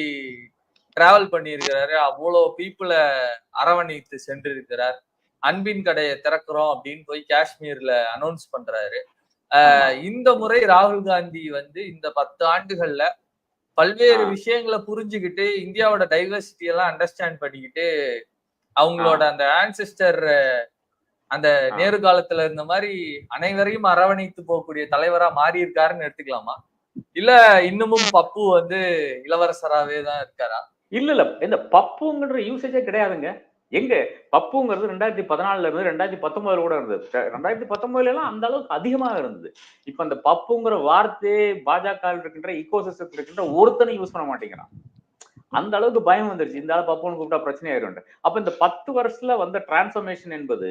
Speaker 1: டிராவல் பண்ணியிருக்கிறாரு. அவ்வளோ பீப்புளை அரவணைத்து சென்றிருக்கிறார். அன்பின் கடையை திறக்கிறோம் அப்படின்னு போய் காஷ்மீர்ல அனௌன்ஸ் பண்றாரு. இந்த முறை ராகுல் காந்தி வந்து இந்த பத்து ஆண்டுகள்ல பல்வேறு. விஷயங்களை புரிஞ்சுக்கிட்டு இந்தியாவோட டைவர்சிட்டி எல்லாம் அண்டர்ஸ்டாண்ட் பண்ணிக்கிட்டு அவங்களோட அந்த ஆன்சிஸ்டர் அந்த. நேரு காலத்துல இருந்த மாதிரி அனைவரையும் அரவணைத்து போகக்கூடிய தலைவரா மாறி இருக்காருன்னு எடுத்துக்கலாமா? இல்ல இன்னமும் பப்பு வந்து இளவரசராவே தான் இருக்காரா?
Speaker 2: இல்ல இல்ல. இந்த பப்புங்கிற யூசேஜே கிடையாதுங்க. எங்க? பப்புங்கிறது ரெண்டாயிரத்தி பதினாலுல இருந்து ரெண்டாயிரத்தி பத்தொன்பதுல கூட இருந்தது. ரெண்டாயிரத்தி பத்தொன்பதுல எல்லாம் அந்த அளவுக்கு அதிகமாக இருந்தது. இப்ப அந்த பப்புங்கிற வார்த்தையே பாஜக இருக்கின்ற இக்கோசிஸ்டத்தில் இருக்கின்ற ஒருத்தனை யூஸ் பண்ண மாட்டேங்கிறான். அந்த அளவுக்கு பயம் வந்துருச்சு. இந்த அளவு பப்புன்னு கூப்பிட்டா பிரச்சனை ஆயிரும் அப்ப இந்த பத்து வருஷத்துல வந்த டிரான்ஸ்ஃபர்மேஷன் என்பது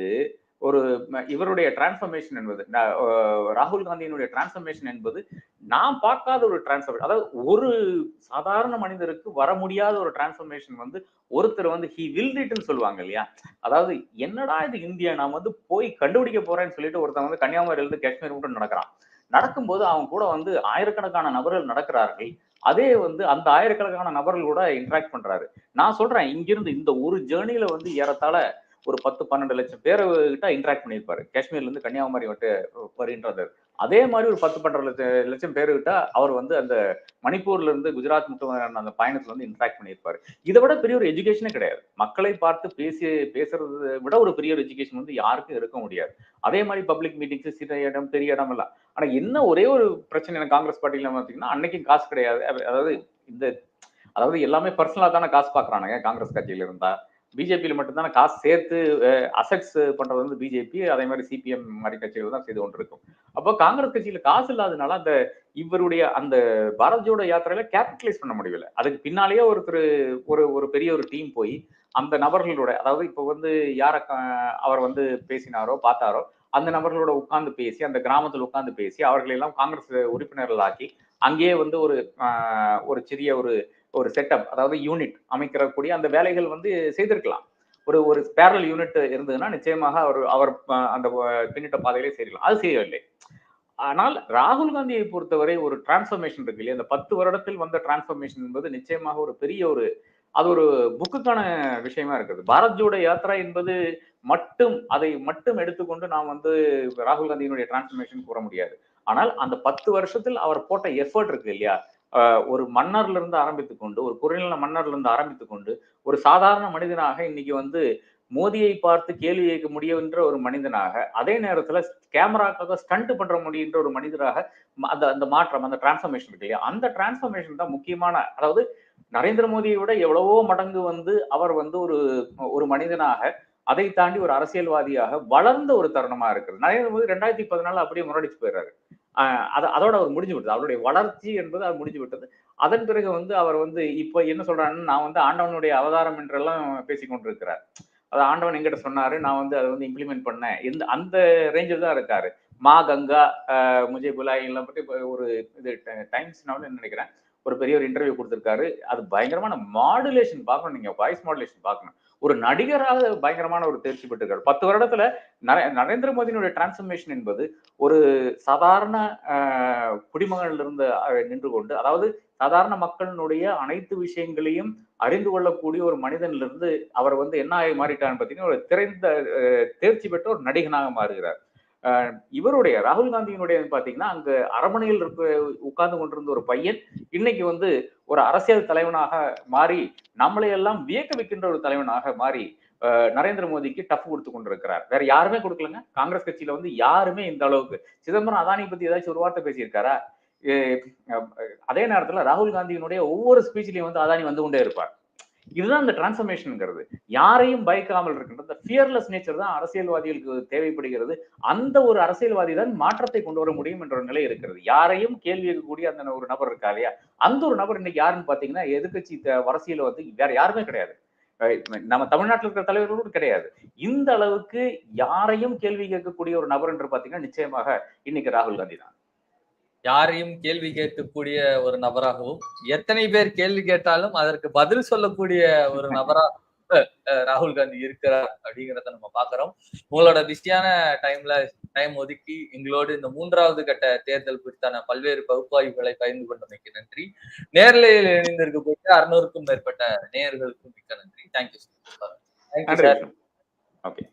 Speaker 2: ஒரு இவருடைய டிரான்ஸ்ஃபர்மேஷன் என்பது ராகுல் காந்தியினுடைய டிரான்ஸ்ஃபர்மேஷன் என்பது நான் பார்க்காத ஒரு டிரான்ஸ்ஃபர் அதாவது ஒரு சாதாரண மனிதருக்கு வர முடியாத ஒரு டிரான்ஸ்ஃபர்மேஷன் வந்து ஒருத்தர் வந்து ஹி வில் ன்னு சொல்லுவாங்க இல்லையா? அதாவது என்னடா இது இந்தியா? நான் வந்து போய் கண்டுபிடிக்க போறேன்னு சொல்லிட்டு ஒருத்தன் வந்து கன்னியாகுமரியிலிருந்து காஷ்மீர் மட்டும் நடக்கிறான். நடக்கும்போது அவங்க கூட வந்து ஆயிரக்கணக்கான நபர்கள் நடக்கிறார்கள். அதே வந்து அந்த ஆயிரக்கணக்கான நபர்கள் கூட இன்ட்ராக்ட் பண்றாரு. நான் சொல்றேன் இங்கிருந்து இந்த ஒரு ஜேர்னில வந்து ஏறத்தாழ ஒரு பத்து பன்னெண்டு லட்சம் பேரை கிட்ட இன்ட்ராக்ட் பண்ணியிருப்பாரு. காஷ்மீர்ல இருந்து கன்னியாகுமரி விட்டு வருகின்றது. அதே மாதிரி ஒரு பத்து பன்னெண்டு லட்சம் லட்சம் பேருக்கிட்ட அவர் வந்து அந்த மணிப்பூர்ல இருந்து குஜராத் மட்டும் அந்த பயணத்துல வந்து இன்ட்ராக்ட் பண்ணியிருப்பாரு. இதை விட பெரிய ஒரு எஜுகேஷனே கிடையாது. மக்களை பார்த்து பேசி பேசுறதை விட ஒரு பெரிய ஒரு எஜுகேஷன் வந்து யாருக்கும் இருக்க முடியாது. அதே மாதிரி பப்ளிக் மீட்டிங்ஸ் சின்ன இடம் பெரிய இடம் எல்லாம். ஆனா என்ன ஒரே ஒரு பிரச்சனை காங்கிரஸ் பார்ட்டியில பார்த்தீங்கன்னா அன்னைக்கும் காசு கிடையாது. அதாவது இந்த அதாவது எல்லாமே பர்சனலா தானே காசு பாக்குறானுங்க காங்கிரஸ் கட்சியில இருந்தா. பிஜேபியில் மட்டும்தான் காசு சேர்த்து அசெட்ஸ் பண்றது வந்து பிஜேபி அதே மாதிரி சிபிஎம் மாதிரி கட்சிகள் தான் செய்து கொண்டிருக்கும். அப்போ காங்கிரஸ் கட்சியில காசு இல்லாதனால அந்த இவருடைய அந்த பாரத் ஜோடோ யாத்திரையில கேபிட்டலைஸ் பண்ண முடியல அதுக்கு பின்னாலேயே ஒருத்தர் ஒரு ஒரு பெரிய ஒரு டீம் போய் அந்த நபர்களோட அதாவது இப்போ வந்து யார அவர் வந்து பேசினாரோ பார்த்தாரோ அந்த நபர்களோட உட்கார்ந்து பேசி அந்த கிராமத்தில் உட்கார்ந்து பேசி அவர்களெல்லாம் காங்கிரஸ் உறுப்பினர்கள் ஆக்கி அங்கேயே வந்து ஒரு ஒரு சிறிய ஒரு ஒரு செட்டப் அதாவது யூனிட் அமைக்கிறக்கூடிய அந்த வேலைகள் வந்து செய்திருக்கலாம். ஒரு ஒரு பேரல் யூனிட் இருந்ததுன்னா நிச்சயமாக அவர் அவர் அந்த பின்னிட்ட பாதையிலே செய்யலாம் அது செய்யவில்லை. ஆனால் ராகுல் காந்தியை பொறுத்தவரை ஒரு டிரான்ஸ்ஃபர்மேஷன் இருக்கு இல்லையா? அந்த பத்து வருடத்தில் வந்த டிரான்ஸ்ஃபர்மேஷன் என்பது நிச்சயமாக ஒரு பெரிய ஒரு அது ஒரு புக்குக்கான விஷயமா இருக்குது. பாரத் ஜோட யாத்ரா என்பது மட்டும் அதை மட்டும் எடுத்துக்கொண்டு நாம் வந்து ராகுல் காந்தியினுடைய டிரான்ஸ்ஃபர்மேஷன் கூற முடியாது. ஆனால் அந்த பத்து வருஷத்தில் அவர் போட்ட எஃபர்ட் இருக்கு இல்லையா? ஒரு மன்னர்ல இருந்து ஆரம்பித்து கொண்டு ஒரு குறைநில மன்னர்ல இருந்து ஆரம்பித்து கொண்டு ஒரு சாதாரண மனிதனாக இன்னைக்கு வந்து மோதியை பார்த்து கேள்வி கேட்க முடியுன்ற ஒரு மனிதனாக அதே நேரத்துல கேமராக்காக ஸ்டண்ட் பண்ற முடியுன்ற ஒரு மனிதராக அந்த அந்த மாற்றம் அந்த டிரான்ஸ்ஃபர்மேஷன் இருக்கு இல்லையா? அந்த டிரான்ஸ்ஃபர்மேஷன் தான் முக்கியமான அதாவது நரேந்திர மோடியை விட எவ்வளவோ மடங்கு வந்து அவர் வந்து ஒரு ஒரு மனிதனாக அதை தாண்டி ஒரு அரசியல்வாதியாக வளர்ந்த ஒரு தருணமா இருக்குது நரேந்திர மோடி ரெண்டாயிரத்தி பதினாலு அப்படியே முரடிச்சு போயிடுறாரு அதை அதோட அவர் முடிஞ்சு விட்டது. அவருடைய வளர்ச்சி என்பது அது முடிஞ்சு விட்டது. அதன் பிறகு வந்து அவர் வந்து இப்ப என்ன சொல்றாருன்னு நான் வந்து ஆண்டவனுடைய அவதாரம் என்றெல்லாம் பேசிக்கொண்டிருக்கிறார் அது ஆண்டவன் எங்கிட்ட சொன்னாரு. நான் வந்து அதை வந்து இம்ப்ளிமெண்ட் பண்ணேன். இந்த அந்த ரேஞ்சில் தான் இருக்காரு. மா கங்கா முஜே புலாய் எல்லாம் பற்றி ஒரு இது டைம்ஸ் நினைக்கிறேன்? ஒரு பெரிய ஒரு இன்டர்வியூ கொடுத்துருக்காரு. அது பயங்கரமான மாடுலேஷன் பார்க்கணும் நீங்க. வாய்ஸ் மாடுலேஷன் பார்க்கணும். ஒரு நடிகராக பயங்கரமான ஒரு தேர்ச்சி பெற்றிருக்காரு. பத்து வருடத்துல நரேந்திர மோடியினுடைய டிரான்ஸ்ஃபர்மேஷன் என்பது ஒரு சாதாரண ஆஹ், குடிமகனில் இருந்து நின்று கொண்டு அதாவது சாதாரண மக்களினுடைய அனைத்து விஷயங்களையும் அறிந்து கொள்ளக்கூடிய ஒரு மனிதனிலிருந்து அவர் வந்து என்ன ஆகி மாறிட்டான்னு பார்த்தீங்கன்னா ஒரு திறந்த தேர்ச்சி பெற்ற ஒரு நடிகனாக மாறுகிறார். இவருடைய ராகுல் காந்தியினுடைய பாத்தீங்கன்னா அங்க அரமனையில் இருக்க உட்கார்ந்து கொண்டிருந்த ஒரு பையன் இன்னைக்கு வந்து ஒரு அரசியல் தலைவனாக மாறி நம்மளை எல்லாம் வியக்க வைக்கின்ற ஒரு தலைவனாக மாறி நரேந்திர மோடிக்கு டஃப் கொடுத்து கொண்டிருக்கிறார். வேற யாருமே கொடுக்கலங்க. காங்கிரஸ் கட்சியில வந்து யாருமே இந்த அளவுக்கு சிதம்பரம் அதானி பத்தி ஏதாச்சும் ஒரு வார்த்தை பேசியிருக்காரா? அதே நேரத்துல ராகுல் காந்தியினுடைய ஒவ்வொரு ஸ்பீச்லயும் வந்து அதானி வந்து கொண்டே இருப்பார். இதுதான் இந்த டிரான்ஸ்ஃபர்மேஷன்ங்கிறது யாரையும் பயக்காமல் இருக்கின்ற ஃபியர்லெஸ் நேச்சர் தான் அரசியல்வாதிகளுக்கு தேவைப்படுகிறது. அந்த ஒரு அரசியல்வாதி தான் மாற்றத்தை கொண்டு வர முடியும் என்ற ஒரு நிலை இருக்கிறது. யாரையும் கேள்வி கேட்கக்கூடிய அந்த ஒரு நபர் இருக்கா இல்லையா? அந்த ஒரு நபர் இன்னைக்கு யாருன்னு பாத்தீங்கன்னா எதிர்கட்சி த- அரசியல வந்து வேற யாருமே கிடையாது. நம்ம தமிழ்நாட்டில் இருக்கிற தலைவர்களோடு கிடையாது. இந்த அளவுக்கு யாரையும் கேள்வி கேட்கக்கூடிய ஒரு நபர் என்று பாத்தீங்கன்னா நிச்சயமாக இன்னைக்கு ராகுல் காந்தி தான்.
Speaker 1: யாரையும் கேள்வி கேட்கக்கூடிய ஒரு நபராகவும் எத்தனை பேர் கேள்வி கேட்டாலும் அதற்கு பதில் சொல்லக்கூடிய ஒரு நபராக அஹ், ராகுல் காந்தி இருக்கிறார் அப்படிங்கிறத நம்ம பாக்குறோம் உங்களோட பிஸியான டைம்ல டைம் ஒதுக்கி எங்களோடு இந்த மூன்றாவது கட்ட தேர்தல் குறித்தான பல்வேறு பகுப்பாய்வுகளை பகிர்ந்து கொண்டமைக்கு நன்றி. நேர்லையில் இணைந்திருக்கக்கூடிய அறுநூறுக்கும் மேற்பட்ட நேயர்களுக்கும் மிக்க நன்றி. Thank you sir
Speaker 2: okay